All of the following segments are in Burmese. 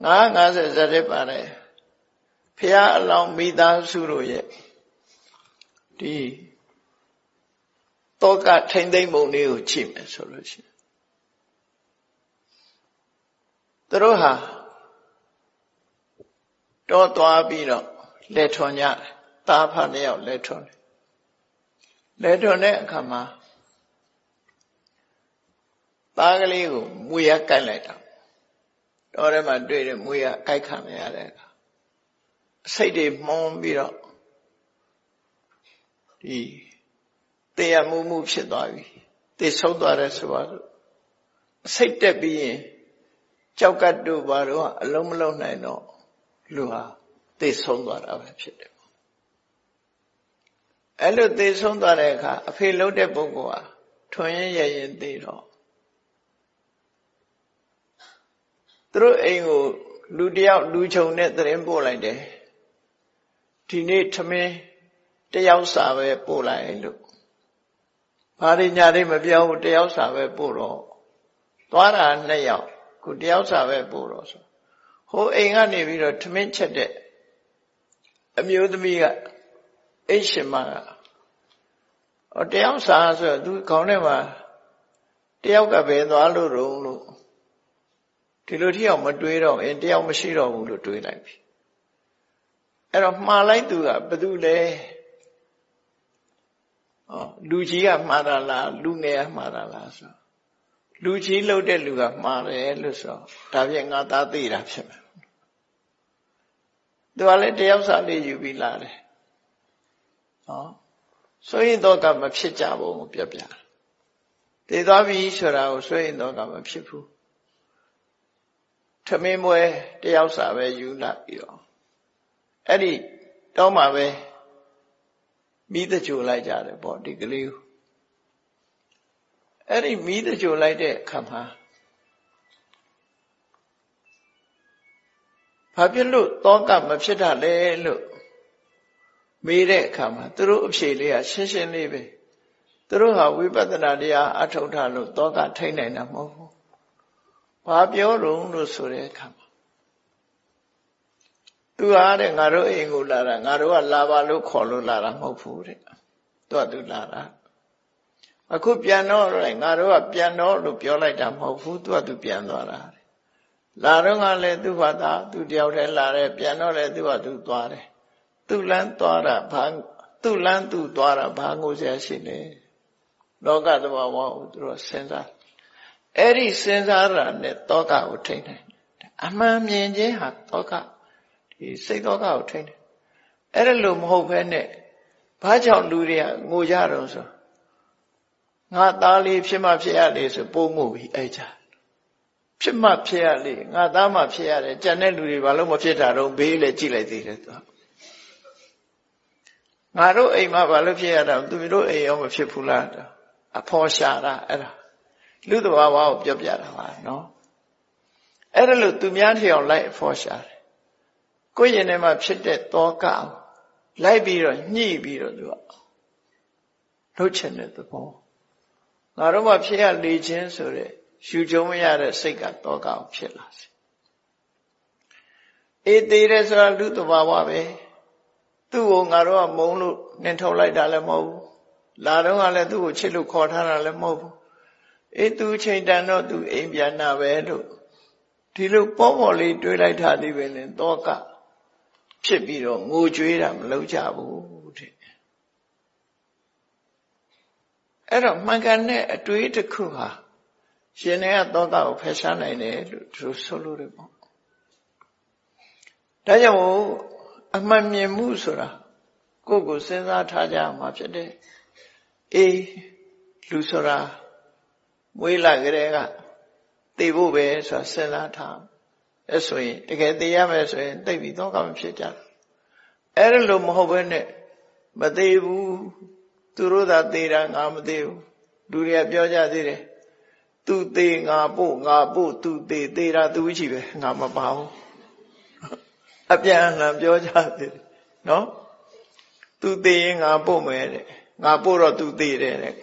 950ဇတ်တဲ့ပါတယ်ဖះအလောင်းမိသားစုတို့ရဲ့ဒီတောကထိမ့်သိမ့်ပုံလေးကိုကြည့်မယ်ဆိုလို့ရှိရင်သူတို့ဟာတောသွားပြီးတော့လက်ထွန်ကြတယ်တာဖတ်နှစ်ယောက်လက်ထွန်တယ်လက်ထွန်တဲ့အခါမှာသားကလေးကိုမွေရကိုက်လိုက်တာ တော့ထဲမှာတွေ့တယ်မွေရကိုက်ခံရတဲ့အခါစိတ်တွေမှုန်းပြီးတော့ဒီတရားမှုမှုဖြစ်သွားပြီသိဆုံးသွားတယ်ဆိုပါတော့စိတ်တက်ပြီးရင်ကြောက်ကတ်တို့ဘာတော့အလုံးမလုံးနိုင်တော့လူဟာသိဆုံးသွားတာပဲဖြစ်တယ်အဲ့လိုသိဆုံးသွားတဲ့အခါအဖေလုံးတဲ့ပုဂ္ဂိုလ်ဟာထွန်ရင်ရရင်သိတော့ တို့အိမ်ကိုလူတယောက်လူချုံနဲ့သတင်းပို့လိုက်တယ်ဒီနေ့ထမင်းတယောက်စာပဲပို့လိုက်လို့ဘာတွေညာတွေမပြောဘူးတယောက်စာပဲပို့တော့သွားတာနှစ်ယောက်ခုတယောက်စာပဲပို့တော့ဆိုဟိုအိမ်ကနေပြီးတော့ထမင်းချက်တဲ့အမျိုးသမီးကအိတ်ရှင်မကဟောတယောက်စာဆိုသူခေါင်းထဲမှာတယောက်ကဘယ်သွားလို့ရုံလို့ ဒီလိုထိအောင်မတွေးတော့အင်းတယောက်မရှိတော့ဘူးလို့တွေးလိုက်ပြီအဲ့တော့မှားလိုက်သူကဘသူလဲဟောလူကြီးကမှားတာလားလူငယ်ကမှားတာလားဆိုလူကြီးလှုပ်တဲ့လူကမှားတယ်လို့ဆိုဒါဖြင့်ငါသားသိတာဖြစ်မယ်သူကလည်းတယောက်စာလေးယူပြီးလာတယ်ဟောဆိုရင်တော့ကမဖြစ်ကြဘူးပြပြတည်သွားပြီဆိုတာကိုဆိုရင်တော့ကမဖြစ်ဘူး ထမင်းမွဲတယောက်စာပဲယူလာပြီးတော့အဲ့ဒီတောင်းမှာပဲမိသကြိုလိုက်ကြတယ်ပေါ့ဒီကလေးကိုအဲ့ဒီမိသကြိုလိုက်တဲ့အခါမှာဘာဖြစ်လို့တောကမဖြစ်တာလဲလို့မေးတဲ့အခါမှာသူတို့အဖြေလေးကရှင်းရှင်းလေးပဲသူတို့ဟာဝိပဿနာတရားအထောက်ထားလို့တောကထိတ်နိုင်တာမဟုတ်ဘူး ဘာပြောတော့လို့ဆိုတဲ့အခါမှာသူဟာတဲ့ငါတို့အိမ်ကိုလာတာငါတို့ကလာပါလို့ခေါ်လို့လာတာမဟုတ်ဘူးတဲ့သူကသူလာတာအခုပြန်တော့ငါတို့ကပြန်တော့လို့ပြောလိုက်တာမဟုတ်ဘူးသူကသူပြန်သွားတာလာတော့ကလည်းသူ့ဘာသာသူတယောက်တည်းလာတယ်ပြန်တော့လည်းသူကသူသွားတယ်သူ့လန်းသွားတာဘာသူ့လန်းသူသွားတာဘာငိုစရာရှိလဲလောကသဘာဝကိုသူတို့စဉ်းစား အဲ့ဒီစဉ်းစားတာနဲ့တောကကိုထိနိုင်တယ်အမှန်မြင်ခြင်းဟာတောကဒီစိတ်တောကကိုထိနိုင်အဲ့ဒါလို့မဟုတ်ဘဲနဲ့ဘာကြောင့်လူတွေကငိုကြတော့ဆိုငါသားလေးဖြစ်မှဖြစ်ရလေဆိုပုံမှုပြီးအဲ့ကြဖြစ်မှဖြစ်ရလေငါသားမှဖြစ်ရတယ်ကြံတဲ့လူတွေဘာလို့မဖြစ်တာတော့ဘေးလေကြည့်လိုက်သေးတယ်သူငါတို့အိမ်မှာဘာလို့ဖြစ်ရတာသူတို့အိမ်ရောမဖြစ်ဘူးလားအဖော်ရှာတာအဲ့ဒါ လူတဘာဝကိုပြောပြတာပါနော်အဲ့ဒါလို့သူများထျောင်လိုက်အဖော်ရှာတယ်ကိုယ့်ရင်ထဲမှာဖြစ်တဲ့တောကလိုက်ပြီးတော့ညှိပြီးတော့သူကလှုပ်ချင်တဲ့သဘောငါတို့မှဖြစ်ရလေခြင်းဆိုတဲ့ရှူကြုံမရတဲ့စိတ်ကတောကအောင်ဖြစ်လာစေအေးသေးတယ်ဆိုတာလူတဘာဝပဲသူ့ကိုငါတို့ကမုံလို့နှင်ထုတ်လိုက်တာလည်းမဟုတ်ဘူးလာတော့ကလည်းသူ့ကိုချစ်လို့ခေါ်ထားတာလည်းမဟုတ်ဘူး အေးသူချိန်တန်တော့သူအိမ်ပြန်နာပဲလို့ဒီလိုပေါ့ပေါ့လေးတွေးလိုက်တာဒီပဲလေတောကဖြစ်ပြီးတော့ငိုကြွေးတာမလုပ်ကြဘူးတဲ့အဲ့တော့မှန်ကန်တဲ့အတွေးတစ်ခုဟာရှင်တွေကတောကကိုဖယ်ရှားနိုင်တယ်လို့သူဆိုလို့တယ်ပေါ့ဒါကြောင့်အမှန်မြင်မှုဆိုတာကိုယ့်ကိုစဉ်းစားထားကြမှာဖြစ်တယ်အေးလူဆိုတာ မွေးလာကြတဲ့ကသိဖို့ပဲဆိုတာစဉ်းစားထားအဲ့ဆိုရင်တကယ်သိရမယ်ဆိုရင်သိပြီတော့ကမဖြစ်ကြအဲ့ဒါလို့မဟုတ်ဘဲနဲ့မသိဘူးသူတို့သာသိတာငါမသိဘူးလူတွေကပြောကြသေးတယ်သူသေးငါပို့ငါပို့သူသေးသေးတာသူကြီးပဲငါမပါဘူးအပြန်အလှန်ပြောကြသေးတယ်နော်သူသေးရင်ငါပို့မယ်တဲ့ငါပို့တော့သူသေးတယ်တဲ့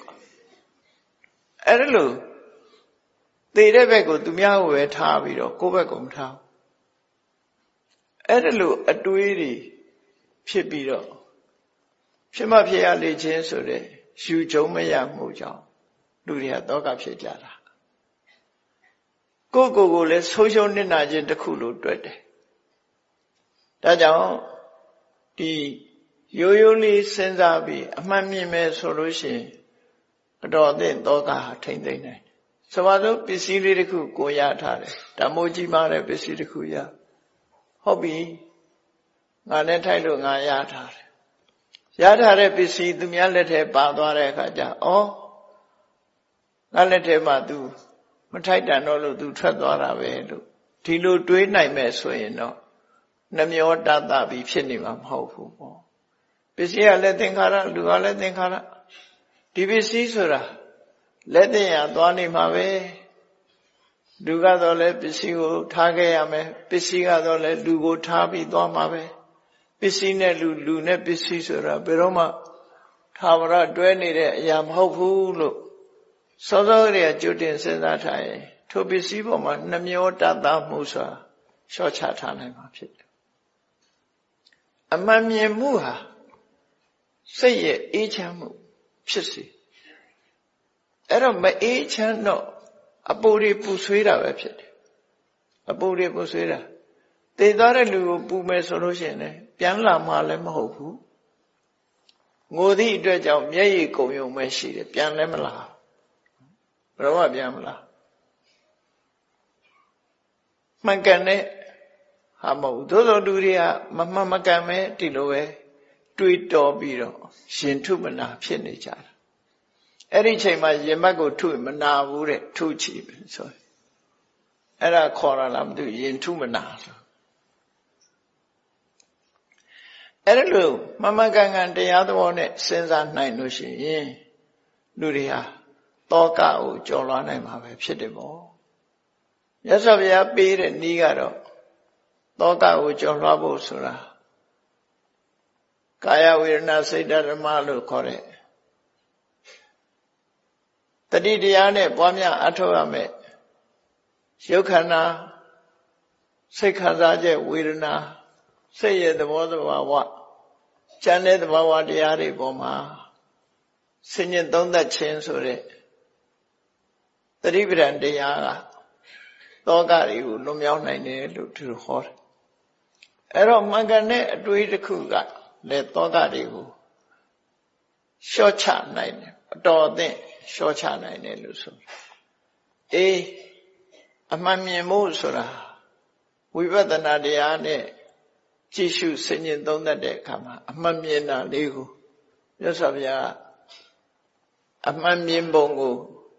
အဲ့ဒါလို့သေတဲ့ဘက်ကိုသူများကိုပဲထားပြီးတော့ကိုယ့်ဘက်ကိုမထားအဲ့ဒါလို့အတွေးတွေဖြစ်ပြီးတော့ဖြစ်မှဖြစ်ရလေခြင်းဆိုတဲ့ယူကြုံမရမှုကြောင့်လူတွေကတောကဖြစ်ကြတာကိုယ့်ကိုယ်ကိုလည်းဆိုးရှုံးနစ်နာခြင်းတစ်ခုလို့တွေ့တယ်ဒါကြောင့်ဒီရိုးရိုးလေးစဉ်းစားပြီးအမှန်မြင်မယ်ဆိုလို့ရှိရင် အတော်အသင့်တောကဟာထိမ့်သိမ့်နိုင်ဆိုပါစို့ပစ္စည်းလေးတစ်ခုကိုရထားတယ်ဓမ္မိုးကြီးမားတဲ့ပစ္စည်းတစ်ခုရဟုတ်ပြီငါနဲ့ထိုက်လို့ငါရထားတယ်ရထားတဲ့ပစ္စည်းသူများလက်ထဲပါသွားတဲ့အခါကျဩငါလက်ထဲမှာ तू မထိုက်တန်တော့လို့ तू ထွက်သွားတာပဲလို့ဒီလိုတွေးနိုင်မဲ့ဆိုရင်တော့နှမျောတတပြီးဖြစ်နေမှာမဟုတ်ဘူးပေါ့ပစ္စည်းကလည်းသင်္ခါရလူကလည်းသင်္ခါရ ဒီပစ္စည်းဆိုတာလက်တင်ရသွားနေမှာပဲလူကတော့လည်းပစ္စည်းကိုထားခဲ့ရမယ်ပစ္စည်းကတော့လည်းလူကိုထားပြီးသွားမှာပဲပစ္စည်းနဲ့လူလူနဲ့ပစ္စည်းဆိုတာဘယ်တော့မှသာဝရတွဲနေတဲ့အရာမဟုတ်ဘူးလို့စောစောကလေးကကြိုတင်စဉ်းစားထားရင်ထိုပစ္စည်းပေါ်မှာနှမျောတတ်တာမှုဆိုတာလျှော့ချထားနိုင်မှာဖြစ်တယ်အမှန်မြင်မှုဟာစိတ်ရဲ့အေးချမ်းမှု ဖြစ်စေအဲ့တော့မအေးချမ်းတော့အပူတွေပူဆွေးတာပဲဖြစ်တယ်အပူတွေပူဆွေးတာတည်သွားတဲ့လူကိုပူမယ်ဆိုလို့ရှိရင်လည်းပြန်လာမှလည်းမဟုတ်ဘူးငိုသည့်အတွက်ကြောင့်မျက်ရည်ကုန်ယုံပဲရှိတယ်ပြန်လည်းမလာဘယ်တော့မှပြန်မလာမှန်ကန်တဲ့ဟာမဟုတ်သို့သောလူတွေကမမှန်မကန်ပဲဒီလိုပဲ တွေးတော်ပြီးတော့ရှင်ထုမနာဖြစ်နေကြတာအဲ့ဒီချိန်မှာရင်မက်ကိုထုမနာဘူးတဲ့ထုချီပဲဆိုအဲ့ဒါခေါ်ရလားမသိရင်ထုမနာဆိုအဲ့ဒါလို့မမကန်ကန်တရားသဘောနဲ့စဉ်းစားနိုင်လို့ရှိရင်လူတွေဟာတောကကိုကြော်လွှားနိုင်မှာပဲဖြစ်တယ်ပေါ့မြတ်စွာဘုရားပေးတဲ့နည်းကတော့တောကကိုကြော်လွှားဖို့ဆိုတာ ကာယဝေဒနာစိတ်ဓမ္မလို့ခေါ်တဲ့တတိတရားနဲ့ပွားများအထောက်ရမယ်ရုပ်ခန္ဓာစိတ်ခံစားချက်ဝေဒနာစိတ်ရဲ့သဘောသဘာဝကျန်တဲ့သဘာဝတရားတွေပေါ်မှာဆင်ញင်သုံးသက်ခြင်းဆိုတဲ့သတိပဋ္ဌာန်တရားကသောကတွေကိုလွန်မြောက်နိုင်တယ်လို့သူဟောတယ်အဲ့တော့မှန်ကန်တဲ့အတွေးတစ်ခုက လည်းသောကတွေကိုလျှော့ချနိုင်တယ်အတော်အသင့်လျှော့ချနိုင်တယ်လို့ဆိုအေးအမှန်မြင်မှုဆိုတာဝိပဿနာတရားနဲ့ကြည့်ရှုဆင်ញင်သုံးသပ်တဲ့အခါမှာအမှန်မြင်တာလေးကိုမြတ်စွာဘုရားအမှန်မြင်ပုံကို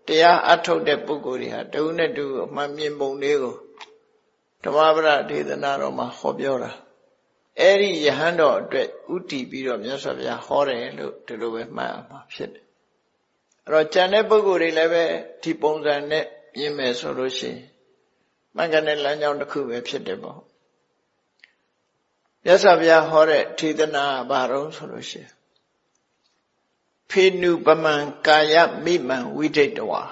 တရားအထုတ်တဲ့ပုဂ္ဂိုလ်တွေဟာတဦးနဲ့တူအမှန်မြင်ပုံလေးကိုဓမ္မပဒဒေသနာတော်မှာဟောပြောတာ အဲ့ဒီယဟန်တော်အတွက်ဥတီပြီးတော့မြတ်စွာဘုရားဟောတယ်လို့ဒီလိုပဲမှတ်အောင်မှာဖြစ်တယ်အဲ့တော့ကြံတဲ့ပုဂ္ဂိုလ်တွေလည်းပဲဒီပုံစံနဲ့မြင်မယ်ဆိုလို့ရှိရင်မှန်ကန်တဲ့လမ်းကြောင်းတစ်ခုပဲဖြစ်တယ်ပေါ့မြတ်စွာဘုရားဟောတဲ့ထေသနာဘာတော့ဆိုလို့ရှိရင်ဖေနုပမံကာယမိမံဝိဒိတဝါ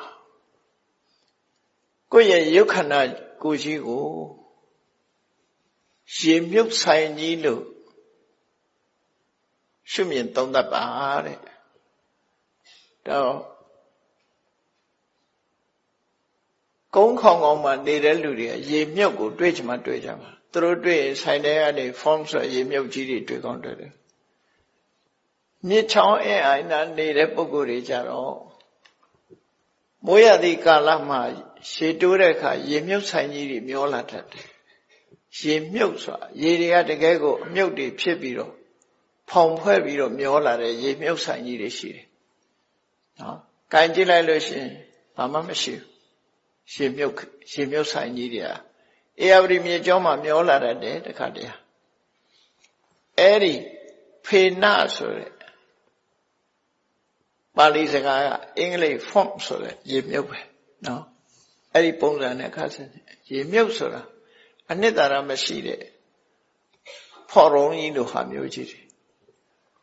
ကိုယ့်ရဲ့ယုတ်ခန္ဓာကိုယ်ကြီးကို ရေမြုပ်ဆိုင်ကြီးလို့ရှုမြင်သုံးသပ်ပါတဲ့တော့ကုန်းခေါင်ခေါင်မှာနေတဲ့လူတွေရေမြုပ်ကိုတွေးချင်မှတွေးကြမှာသူတို့တွေ့ရင်ဆိုင်တဲ့ကနေ form ဆိုရေမြုပ်ကြီးတွေတွေ့ကောင်းတွေ့တယ်မြစ်ချောင်းအင်းအိုင်နာနေတဲ့ပုံကိုယ်တွေကြတော့မိုးရသည့်ကာလမှာရှည်တိုးတဲ့အခါရေမြုပ်ဆိုင်ကြီးတွေမျောလာတတ်တယ် ရေမြုပ်ဆိုတာရေတွေကတကယ်ကိုအမြုပ်တွေဖြစ်ပြီးတော့ဖောင်ဖွဲ့ပြီးတော့မျောလာတဲ့ရေမြုပ်ဆိုင်ကြီးတွေရှိတယ်နော်။ကင်ကြည့်လိုက်လို့ရှိရင်ဘာမှမရှိဘူး။ရေမြုပ်ရေမြုပ်ဆိုင်ကြီးတွေကအေယဝတိမြေကျောင်းမှာမျောလာတတ်တယ်တခါတည်းအဲ့ဒီဖေနဆိုတဲ့ပါဠိစကားကအင်္ဂလိပ် form ဆိုတဲ့ရေမြုပ်ပဲနော်အဲ့ဒီပုံစံနဲ့ခါစင်ရေမြုပ်ဆိုတာ အနှစ်သာရမရှိတဲ့ဖော်ရုံကြီးလိုဟာမျိုးကြီးတယ်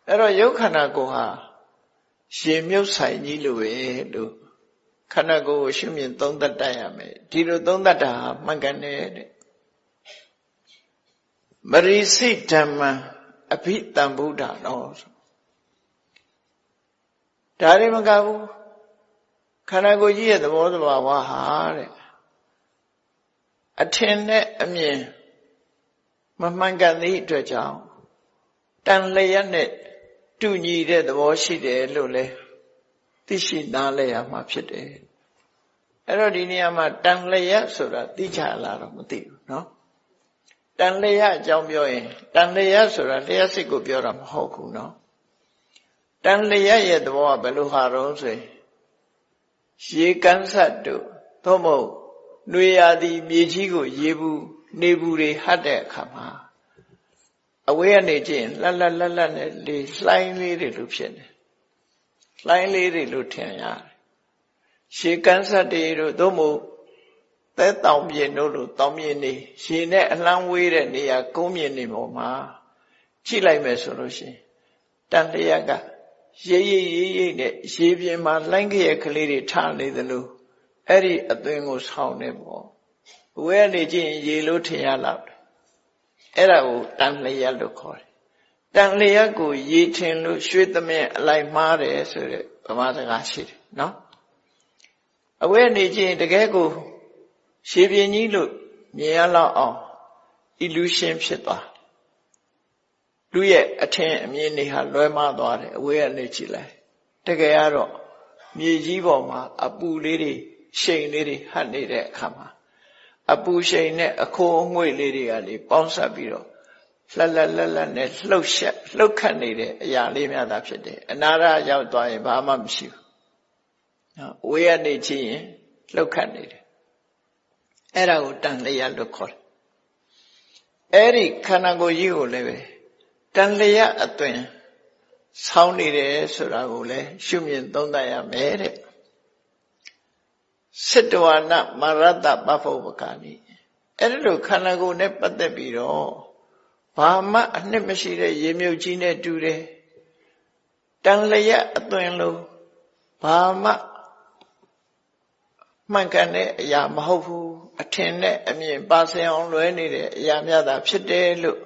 အဲ့တော့ယုတ်ခန္ဓာကိုယ်ဟာရေမြုပ်ဆိုင်ကြီးလိုပဲလို့ခန္ဓာကိုယ်ကိုရှုမြင်သုံးသပ်တတ်ရမယ်ဒီလိုသုံးသပ်တာမှန်ကန်တယ်တဲ့မရိစိဓမ္မအភិတံဗုဒ္ဓနောဒါရီမကဘူးခန္ဓာကိုယ်ကြီးရဲ့သဘောတဘာဝဟာတဲ့ အထင်နဲ့အမြင်မမှန်ကန်သည့်အတွက်ကြောင့်တန်လျက်နဲ့တူညီတဲ့သဘောရှိတယ်လို့လဲသိရှိနားလည်ရမှာဖြစ်တယ်အဲ့တော့ဒီနေရာမှာတန်လျက်ဆိုတာသိချလာတော့မသိဘူးเนาะတန်လျက်အကြောင်းပြောရင်တန်လျက်ဆိုတာလျှက်စိတ်ကိုပြောတာမဟုတ်ဘူးเนาะတန်လျက်ရဲ့သဘောကဘယ်လိုဟာတော့ဆိုရင်ရေကန်းဆက်တို့သို့မဟုတ် နှွေရာသီမြေကြီးကို ရေဘူးနေဘူးတွေဟတ်တဲ့အခါမှာအဝေးကနေကြည့်ရင်လှလှလှလှနဲ့လေလှိုင်းလေးတွေလို့ဖြစ်နေလှိုင်းလေးတွေလို့ထင်ရတယ်ရှေကန်းဆက်တွေတို့သို့မဟုတ်သဲတောင်ပြင်တို့လိုတောင်ပြင်နေရေနဲ့အလန်းဝေးတဲ့နေရာကုန်းမြင့်နေပေါ်မှာကြည့်လိုက်မယ်ဆိုလို့ရှိရင်တန်လျက်ကရိပ်ရိပ်ရိပ်ရိပ်နဲ့ရေပြင်မှာလှိုင်းခရဲ့ကလေးတွေထားနေသလို အဲ့ဒီအသွင်ကိုဆောင်းနေပေါ့ဝဲနေကြည့်ရင်ရေလို့ထင်ရလောက်အဲ့ဒါကိုတန်လျက်လို့ခေါ်တယ်တန်လျက်ကိုရေထင်လို့ရွှေသမင်အလိုက်မှားတယ်ဆိုတဲ့ဗမာစကားရှိတယ်နော်အဝဲနေကြည့်ရင်တကယ်ကိုရှည်ပြင်းကြီးလို့မြင်ရလောက်အောင် illusion ဖြစ်သွားလူရဲ့အထင်အမြင်တွေဟာလွဲမှားသွားတယ်အဝေးကနေကြည့်လိုက်တကယ်ကတော့မြေကြီးပေါ်မှာအပူလေးတွေ ရှိန်လေးတွေဟပ်နေတဲ့အခါမှာအပူရှိန်နဲ့အခိုးအငွေ့လေးတွေကနေပေါင်းစပ်ပြီးတော့လှလက်လှလက်နဲ့လှုပ်ရှက်လှုပ်ခတ်နေတဲ့အရာလေးများသာဖြစ်တယ်အနာရရောက်သွားရင်ဘာမှမရှိဘူးနော်ဝေးကနေကြည့်ရင်လှုပ်ခတ်နေတယ်အဲ့ဒါကိုတန်လျက်လို့ခေါ်တယ်အဲ့ဒီခန္ဓာကိုယ်ကြီးကိုလည်းပဲတန်လျက်အသွင်ဆောင်းနေတယ်ဆိုတာကိုလည်းရှုမြင်သုံးသပ်ရမယ်တဲ့ စစ်တဝါနမရတ္တပဖို့ပကာနိအဲ့ဒီလိုခန္ဓာကိုယ်နဲ့ပတ်သက်ပြီးတော့ဘာမှအနှစ်မရှိတဲ့ရေမြုပ်ကြီးနဲ့တူတယ်တန်လျက်အသွင်လို့ဘာမှမှန်ကန်တဲ့အရာမဟုတ်ဘူးအထင်နဲ့အမြင်ပါစင်အောင်လွဲနေတဲ့အရာများသာဖြစ်တယ်လို့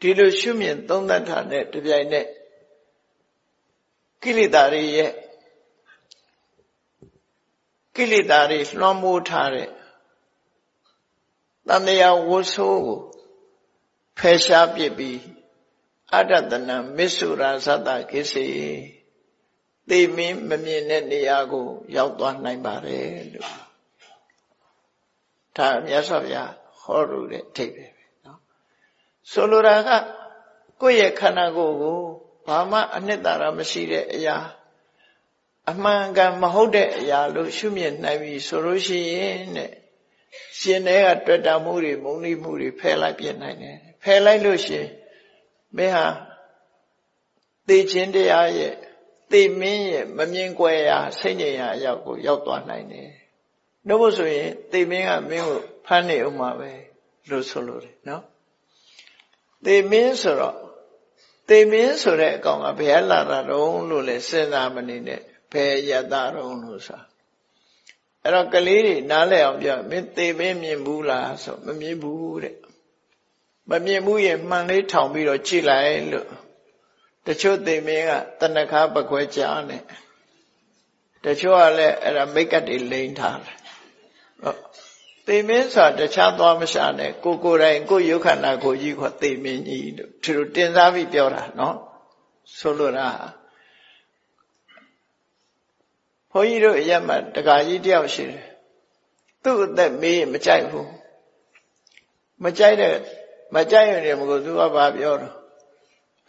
ဒီလိုရှုမြင်သုံးသပ်တာနဲ့တပြိုင်နက်ကိလေသာတွေရဲ့ ကိလေသာတွေလွှမ်းမိုးထားတဲ့တန်တရားဝဆိုးကိုဖယ်ရှားပစ်ပြီးအတ္တတနံမစ္ဆုရာသတ္တကိစေသိမင်းမမြင်တဲ့နေရာကို ရောက်သွားနိုင်ပါတယ်လို့ဒါမြတ်စွာဘုရားဟောရတဲ့အထိပ္ပယ်ပဲနော်ဆိုလိုတာကကိုယ့်ရဲ့ခန္ဓာကိုယ်ကိုဘာမှအနှစ်သာရမရှိတဲ့အရာ အမှန်ကန်မဟုတ်တဲ့အရာလို့ရှုမြင်နိုင်ပြီဆိုလို့ရှိရင်တဲ့ရှင်တဲ့ကတွေ့တာမှုတွေမုန်းလိမှုတွေဖယ်လိုက်ပြနိုင်တယ်ဖယ်လိုက်လို့ရှိရင်မင်းဟာသိခြင်းတရားရဲ့သိမင်းရဲ့မမြင်ကွယ်ရာစိတ်ဉာဏ်ရာအရောက်ကိုရောက်သွားနိုင်တယ်။နှုတ်ဖို့ဆိုရင်သိမင်းကမင်းကိုဖမ်းနေအောင်မှာပဲလို့ဆိုလို့တယ်နော်။သိမင်းဆိုတော့သိမင်းဆိုတဲ့အကောင်ကဘယ်လာတာတုံးလို့လဲစဉ်းစားမနေနဲ့ ဘယ်ရတာတုံးလို့ဆိုအဲ့တော့ကလေးတွေနားလည်အောင်ပြောမင်းသိမင်းမြင်ဘူးလားဆိုမမြင်ဘူးတဲ့မမြင်ဘူးရင်မှန်လေးထောင်ပြီးတော့ကြည့်လိုက်လို့တချို့သိမင်းကတဏခါပကွဲကြားနေတချို့ကလည်းအဲ့ဒါမိတ်ကတ်တွေလိမ့်ထားတယ်ဟုတ်သိမင်းဆိုတာတခြားသွားမရှာနဲ့ကိုကိုယ်တိုင်ကိုယုခန္ဓာကိုကြီးခေါ်သိမင်းကြီးလို့သူတို့တင်စားပြီးပြောတာနော်ဆိုလိုတာ ဘုန်းကြီးတို့အရက်မှာတက္ကကြီးတယောက်ရှိတယ်သူ့အသက်မေးမကြိုက်ဘူးမကြိုက်တဲ့မကြိုက်ရင်မကိုသူကဘာပြောတော့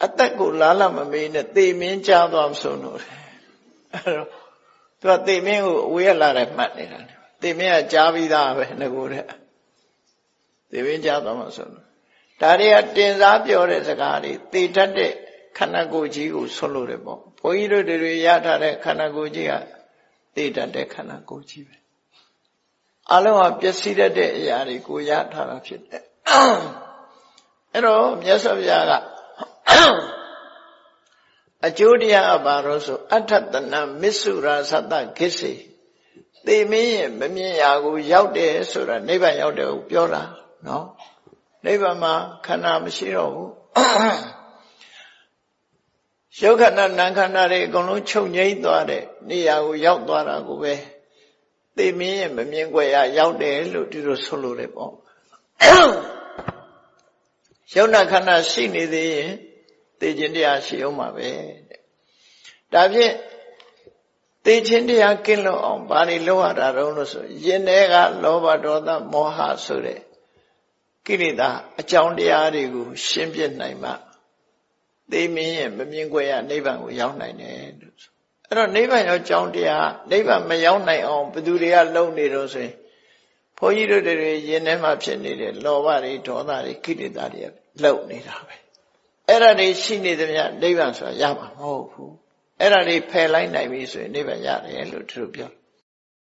အသက်ကိုလားလာမမေးနဲ့သေမင်းကြားသွားမဆုံးလို့အဲ့တော့သူကသေမင်းကိုအဝေးရလာတယ်မှတ်နေတာသေမင်းကကြားပြီးသားပဲငကိုတဲ့သေမင်းကြားသွားမှဆုံးလို့ဒါတွေကတင်စားပြောတဲ့စကားတွေသေတတ်တဲ့ခန္ဓာကိုယ်ကြီးကိုဆွလို့တယ်ပေါ့ဘုန်းကြီးတို့တွေရထားတဲ့ခန္ဓာကိုယ်ကြီးက သေတတ်တဲ့ခန္ဓာကိုယ်ကြီးပဲအလုံးဟာပျက်စီးတတ်တဲ့အရာတွေကိုရထားတာဖြစ်တယ်အဲ့တော့မြတ်စွာဘုရားကအကျိုးတရားအပါတော့ဆိုအဋ္ဌတနမစ္ဆုရာသတ္တခိစေသေမင်းရဲ့မမြင်ရာကိုရောက်တယ်ဆိုတာနိဗ္ဗာန်ရောက်တယ်ကိုပြောတာနော်နိဗ္ဗာန်မှာခန္ဓာမရှိတော့ဘူး ရုပ်ခန္ဓာနာမ်ခန္ဓာတွေအကုန်လုံးချုပ်ငြိမ့်သွားတဲ့နေရာကိုရောက်သွားတာကိုပဲသိမြင်ရင်မမြင်ွယ်ရရောက်တယ်လို့ဒီလိုဆိုလို့လေပေါ့ရုပ်နာခန္ဓာရှိနေသေးရင်သိခြင်းတရားရှိအောင်ပါပဲတဲ့ဒါဖြင့်သိခြင်းတရားကင်းလို့အောင်ဘာတွေလုပ်ရတာတုံးလို့ဆိုရင်ထဲကလောဘဒေါသမောဟဆိုတဲ့ကိလေသာအကြောင်းတရားတွေကိုရှင်းပြနိုင်မှ သိမင်းရဲ့မမြင်ခွင့်ရနိဗ္ဗာန်ကိုရောက်နိုင်တယ်လို့ဆိုအဲ့တော့နိဗ္ဗာန်ရောက်ကြောင်းတရားနိဗ္ဗာန်မရောက်နိုင်အောင်ဘယ်သူတွေကလုံနေတော့ဆိုရင်ဘုန်းကြီးတို့တွေရင်ထဲမှာဖြစ်နေတဲ့လောဘတွေဒေါသတွေကိလေသာတွေလုံနေတာပဲအဲ့ဒါတွေရှိနေသမျှနိဗ္ဗာန်ဆိုတာရမှာမဟုတ်ဘူးအဲ့ဒါတွေဖယ်လိုက်နိုင်ပြီဆိုရင်နိဗ္ဗာန်ရတယ်လို့သူတို့ပြောတယ်